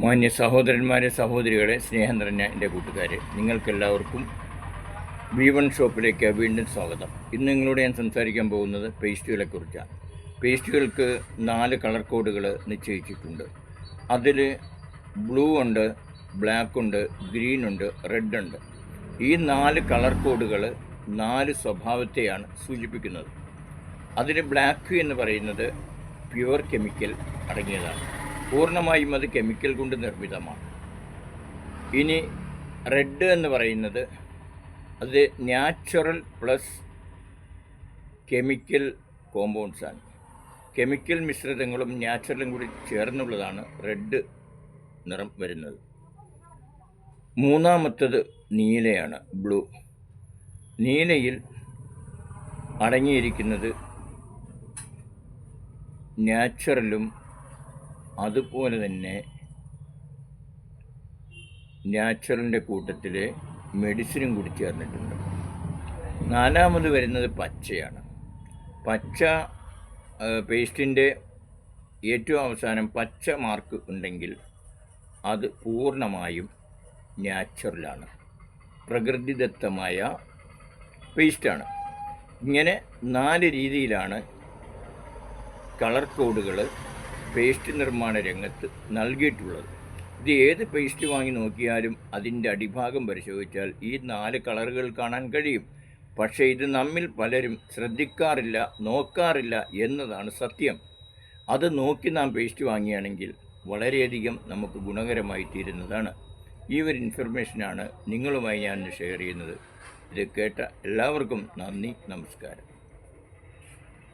മാന്യ സഹോദരന്മാരെ സഹോദരികളെ സ്നേഹം നിറഞ്ഞ എന്റെ കൂട്ടുകാരെ നിങ്ങൾക്കെല്ലാവർക്കും വി വൺ ഷോപ്പിലേക്ക് വീണ്ടും സ്വാഗതം. ഇന്ന് നിങ്ങളോട് ഞാൻ സംസാരിക്കാൻ പോകുന്നത് പേസ്റ്റുകളെക്കുറിച്ചാണ് പേസ്റ്റുകൾക്ക് നാല് കളർ കോഡുകൾ നിശ്ചയിച്ചിട്ടുണ്ട്. അതിൽ ബ്ലൂ ഉണ്ട് ബ്ലാക്ക് ഉണ്ട് ഗ്രീൻ ഉണ്ട് റെഡ് ഉണ്ട്. ഈ നാല് കളർ കോഡുകൾ നാല് സ്വഭാവത്തെയാണ് സൂചിപ്പിക്കുന്നത്. അതിൽ ബ്ലാക്ക് എന്ന് പറയുന്നത് പ്യുവർ കെമിക്കൽ അടങ്ങിയതാണ്. പൂർണമായും അത് കെമിക്കൽ കൊണ്ട് നിർമ്മിതമാണ്. ഇനി റെഡ് എന്ന് പറയുന്നത് അത് നാച്ചുറൽ പ്ലസ് കെമിക്കൽ കോമ്പൗണ്ട്സാണ് കെമിക്കൽ മിശ്രിതങ്ങളും നാച്ചുറലും കൂടി ചേർന്നുള്ളതാണ് റെഡ് നിറം വരുന്നത്. മൂന്നാമത്തത് നീലയാണ് ബ്ലൂ. നീലയിൽ അടങ്ങിയിരിക്കുന്നത് നാച്ചുറലും അതുപോലെ തന്നെ നാച്ചുറലിന്റെ കൂട്ടത്തിൽ മെഡിസിനും കൂടി ചേർന്നിട്ടുണ്ട്. നാലാമത് വരുന്നത് പച്ചയാണ്. പച്ച പേസ്റ്റിന്റെ ഏറ്റവും അവസാനം പച്ച മാർക്ക് ഉണ്ടെങ്കിൽ അത് പൂർണമായും നാച്ചുറലാണ്. പ്രകൃതിദത്തമായ പേസ്റ്റാണ്. ഇങ്ങനെ നാല് രീതിയിലാണ് കളർ കോഡുകൾ പേസ്റ്റ് നിർമ്മാണ രംഗത്ത് നൽകിയിട്ടുള്ളത്. ഇത് ഏത് പേസ്റ്റ് വാങ്ങി നോക്കിയാലും അതിന്റെ അടിഭാഗം പരിശോധിച്ചാൽ ഈ നാല് കളറുകൾ കാണാൻ കഴിയും. പക്ഷേ ഇത് നമ്മിൽ പലരും ശ്രദ്ധിക്കാറില്ല നോക്കാറില്ല എന്നതാണ് സത്യം. അത് നോക്കി നാം പേസ്റ്റ് വാങ്ങിയാണെങ്കിൽ വളരെയധികം നമുക്ക് ഗുണകരമായി തീരുന്നതാണ്. ഈ ഒരു ഇൻഫർമേഷനാണ് നിങ്ങളുമായി ഞാൻ ഷെയർ ചെയ്യുന്നത്. ഇത് കേട്ട എല്ലാവർക്കും നന്ദി നമസ്കാരം.